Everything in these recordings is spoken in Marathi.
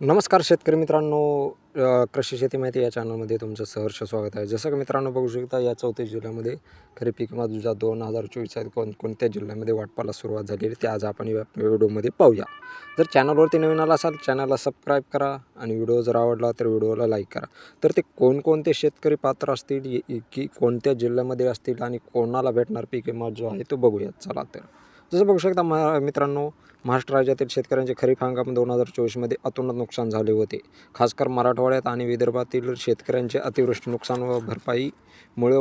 नमस्कार शेतकरी मित्रांनो कृषी शेती माहिती या चॅनलमध्ये तुमचं सहर्ष स्वागत आहे. जसं की मित्रांनो बघू शकता या चौथ्या जिल्ह्यामध्ये खरीप पीक विमा दुजा दोन हजार चोवीस आहेत. कोण कोणत्या जिल्ह्यामध्ये वाटपाला सुरुवात झालेली ते आज आपण या व्हिडिओमध्ये पाहूया. जर चॅनलवरती नवीन आला असाल चॅनलला सबस्क्राईब करा आणि व्हिडिओ जर आवडला तर व्हिडिओला लाईक करा. तर ते कोणकोणते शेतकरी पात्र असतील की कोणत्या जिल्ह्यामध्ये असतील आणि कोणाला भेटणार पीक विमा जो आहे तो बघूयात. चला तर. जसं बघू शकता मा मित्रांनो महाराष्ट्र राज्यातील शेतकऱ्यांचे खरीप हंगाम दोन हजार चोवीसमध्ये अतोनात नुकसान झाले होते. खासकर मराठवाड्यात आणि विदर्भातील शेतकऱ्यांचे अतिवृष्टी नुकसान व भरपाईमुळे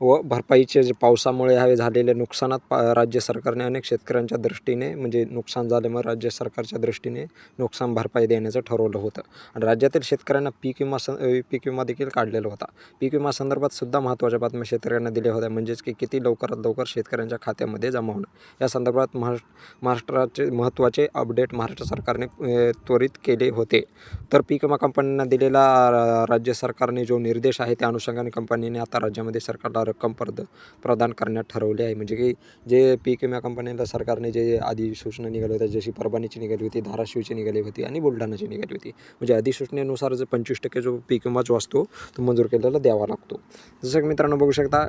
व भरपाईचे जे पावसामुळे हवे झालेले नुकसानात पा राज्य सरकारने अनेक शेतकऱ्यांच्या दृष्टीने म्हणजे नुकसान झाल्यामुळे राज्य सरकारच्या दृष्टीने नुकसान भरपाई देण्याचं ठरवलं होतं. आणि राज्यातील शेतकऱ्यांना पीक विमा स पीक विमा देखील काढलेला होता. पीक विमा संदर्भात सुद्धा महत्त्वाच्या बातम्या शेतकऱ्यांना दिल्या होत्या म्हणजेच की किती लवकरात लवकर शेतकऱ्यांच्या खात्यामध्ये जमा होणं. या संदर्भात महाराष्ट्र महाराष्ट्राचे महत्त्वाचे अपडेट महाराष्ट्र सरकारने त्वरित केले होते. तर पीक विमा कंपन्यांना दिलेला राज्य सरकारने जो निर्देश आहे त्या अनुषंगाने कंपनीने आता राज्यामध्ये सरकारला रक्कम परद प्रदान करण्यात ठरवले आहे. म्हणजे की जे पीक विमा कंपन्यांना सरकारने जे अधिसूचना निघाली होत्या जशी परभणीची निघाली होती धाराशिवची निघाली होती आणि बुलढाणाची निघाली होती. म्हणजे अधिसूचनेनुसार जो पंचवीस टक्के जो पीक विमा जो असतो तो मंजूर केलेला द्यावा लागतो. जसं की मित्रांनो बघू शकता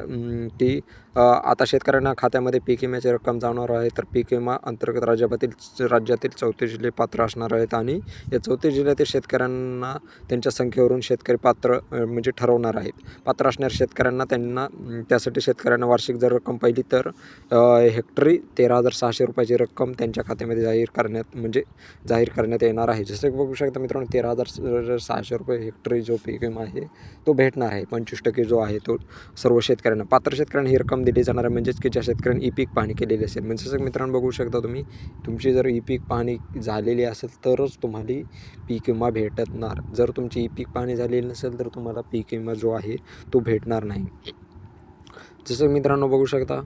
की आता शेतकऱ्यांना खात्यामध्ये पीक विम्याची रक्कम जाणार आहे तर पीक विमा अंतर्गत राज्यातील राज्यातील चौथे जिल्हे पात्र असणार आहेत आणि या चौथे जिल्ह्यातील शेतकऱ्यांना त्यांच्या संख्येवरून शेतकरी पात्र म्हणजे ठरवणार आहेत. पात्र असणाऱ्या शेतकऱ्यांना त्यांना त्यासाठी शेतकऱ्यांना वार्षिक जर रक्कम पाहिली तर हेक्टरी तेरा हजार सहाशे रुपयाची रक्कम त्यांच्या खात्यामध्ये जाहीर करण्यात म्हणजे जाहीर करण्यात येणार आहे. जसं की बघू शकता मित्रांनो तेरा हजार सहाशे रुपये हेक्टरी जो पीक विमा आहे तो भेटणार आहे. पंचवीस टक्के जो आहे तो सर्व शेतकऱ्यांना पात्र शेतकऱ्यांना ही रक्कम दिली जाणार आहे. म्हणजेच की ज्या शेतकऱ्यांनी ई पीक पाहणी केलेली असेल म्हणजे जसं मित्रांनो बघू शकता तुम्ही तुमची जर ई पीक पाहणी झालेली असेल तरच तुम्हाला पीक विमा भेटणार. जर तुमची ई पीक पाहणी झालेली नसेल तर तुम्हाला पीक विमा जो आहे तो भेटणार नाही. जसं मित्रांनो बघू शकता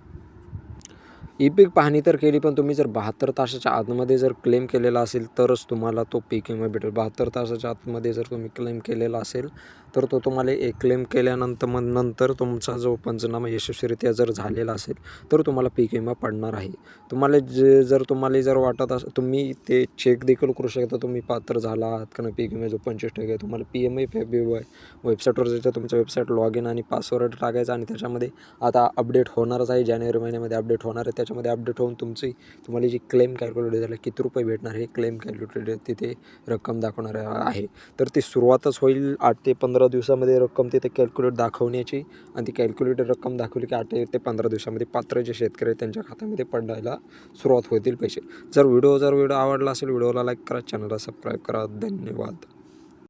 ई पीक पाहणी तर केली पण तुम्ही जर बहात्तर तासाच्या आतमध्ये जर क्लेम केलेला असेल तरच तुम्हाला तो पीक विमा भेटेल. बहात्तर तासाच्या आतमध्ये जर तुम्ही क्लेम केलेला असेल तर तो तुम्हाला एक क्लेम केल्यानंतर मग नंतर तुमचा जो पंचनामा यशस्वीरित्या जर झालेला असेल तर तुम्हाला पीक विमा पडणार आहे. तुम्हाला जे जर तुम्हाला जर वाटत असं तुम्ही ते चेक देखील करू शकता. तुम्ही पात्र झाला आहात का नाही पीक विमा जो पंचवीस टक्के आहे. तुम्हाला पी एम आय वेबसाईटवर जायचं तुमचं वेबसाईट लॉग इन आणि पासवर्ड टाकायचा आणि त्याच्यामध्ये आता अपडेट होणारच आहे. जानेवारी महिन्यामध्ये अपडेट होणार आहे. त्याच्या त्याच्यामध्ये अपडेट होऊन तुमची तुम्हाला जी क्लेम कॅल्क्युलेटर झालं किती रुपये भेटणार हे क्लेम कॅल्क्युलेटर तिथे रक्कम दाखवणार आहे. तर ती सुरुवातच होईल आठ ते पंधरा दिवसामध्ये रक्कम तिथे कॅल्क्युलेट दाखवण्याची आणि ती कॅल्क्युलेटर रक्कम दाखवली की आठ ते पंधरा दिवसामध्ये पात्र जे शेतकरी आहेत त्यांच्या खात्यामध्ये पडायला सुरुवात होतील पैसे. जर व्हिडिओ जर व्हिडिओ आवडला असेल व्हिडिओला लाईक करा चॅनलला सबस्क्राईब करा. धन्यवाद.